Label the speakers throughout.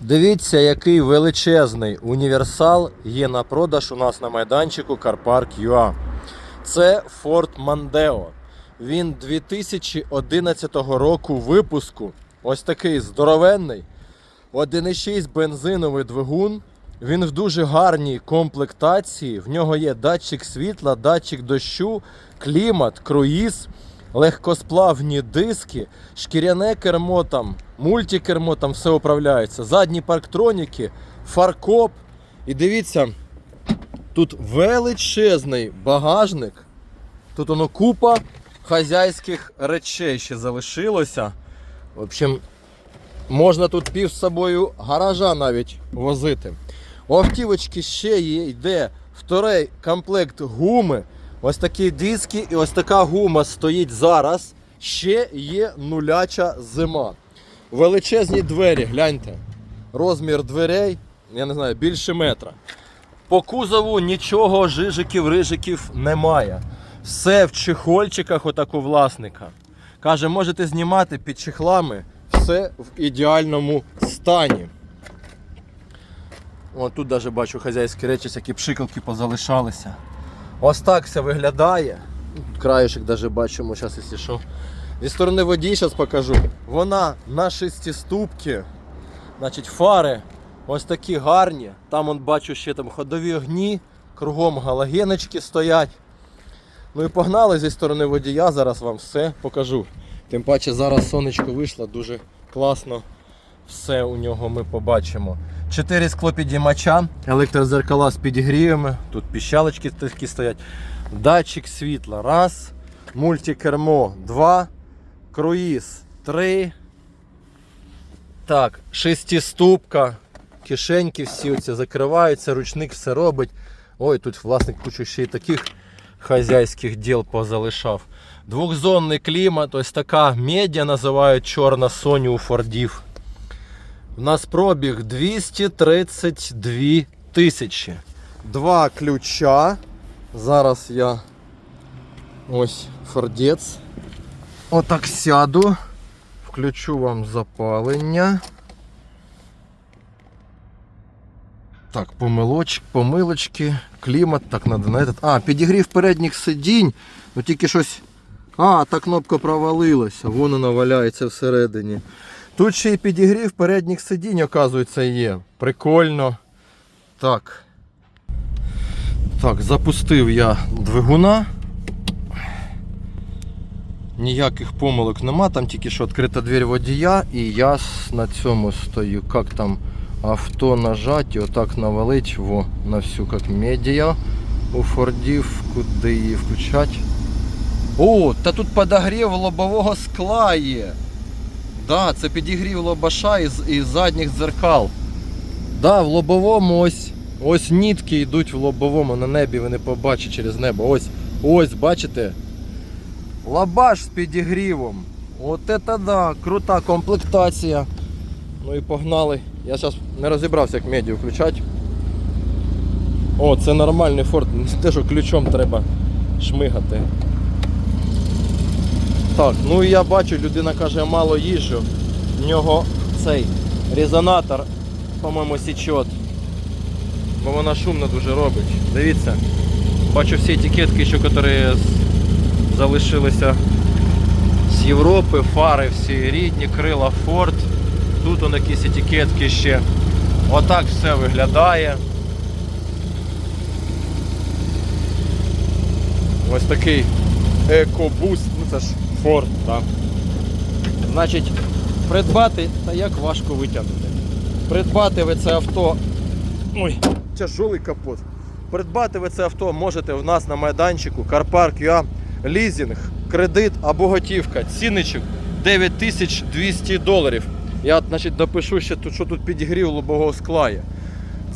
Speaker 1: Дивіться, який величезний універсал є на продаж у нас на майданчику CarPark.ua. Це Ford Mondeo. Він 2011 року випуску. Ось такий здоровенний. 1,6 бензиновий двигун. Він в дуже гарній комплектації. В нього є датчик світла, датчик дощу, клімат, круїз, легкосплавні диски, шкіряне кермо там, мультикермо там все управляється, задні парктроніки, фаркоп. І дивіться, тут величезний багажник. Тут воно купа хазяйських речей ще залишилося. В общем, можна тут пів з собою гаража навіть возити. У автівочки ще є, йде вторий комплект гуми. Ось такі диски і ось така гума стоїть зараз. Ще є нуляча зима. Величезні двері, гляньте. Розмір дверей, я не знаю, більше метра. По кузову нічого жижиків, рижиків немає. Все в чехольчиках отак у власника. Каже, можете знімати під чехлами, все в ідеальному стані. О, тут навіть бачу хазяйські речі, які пшикалки позалишалися. Ось так все виглядає. Тут Краюшек навіть бачимо, зараз, якщо що. Зі сторони водій зараз покажу. Вона на шестиступці. Значить, фари ось такі гарні. Там он бачу ще там ходові огні, кругом галогеночки стоять. Ну і погнали зі сторони водія, зараз вам все покажу. Тим паче зараз сонечко вийшло, дуже класно все у нього ми побачимо. Чотири склопідіймача, електрозеркала з підігрівами, тут піщалочки такі стоять, датчик світла, раз, мультикермо, два, круїз, три. Так, шестиступка, кишеньки всі оці закриваються, ручник все робить. Ой, тут власник кучу ще й таких хазяйських діл позалишав. Двохзонний клімат, ось така медіа називають чорна Sony у Фордів. У нас пробіг 232 тисячі. Два ключа. Зараз я ось фордець. Отак сяду. Включу вам запалення. Так, помилоч, помилочки, клімат, так надо на этот. А, підігрів передніх сидінь. Ну тільки щось. А, та кнопка провалилася, вон вона валяється всередині. Тут ще й підігрів передніх сидінь, оказується, є. Прикольно. Так. Так, запустив я двигуна. Ніяких помилок нема, там тільки що відкрита двері водія і я на цьому стою. Як там авто нажать і отак навалить во, на всю як медіа у Фордів, куди її включать. О, та тут подогрів лобового скла є. Да, це підігрів лобаша із, із задніх дзеркал. Да, в лобовому ось ось нітки йдуть в лобовому на небі, ви не побачите через небо. Ось, ось, бачите? Лабаш з підігрівом. От це да, крута комплектація. Ну і погнали. Я зараз не розібрався, як медіа включати. О, це нормальний форт, не те, що ключом треба шмигати. Так, ну і я бачу, людина каже, я мало їжджу. В нього цей резонатор, по-моєму, січет. Бо вона шумно дуже робить. Дивіться. Бачу всі етикетки, що які залишилися з Європи, фари всі рідні, крила Ford. Тут он якісь етикетки ще. Отак все виглядає. Ось такий екобуст, ну це ж Ford, так. Значить, придбати, та як важко витягнути. Придбати ви це авто. Ой, тяжелий капот. Придбати ви це авто можете в нас на майданчику CarPark.ua лізинг, кредит або готівка. Цінничок 9200 доларів. Я значить, напишу ще тут, що тут підігрів лобового скла є.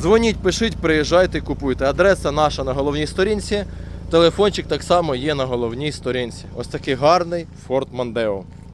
Speaker 1: Дзвоніть, пишіть, приїжджайте, купуйте. Адреса наша на головній сторінці. Телефончик так само є на головній сторінці. Ось такий гарний Ford Mondeo.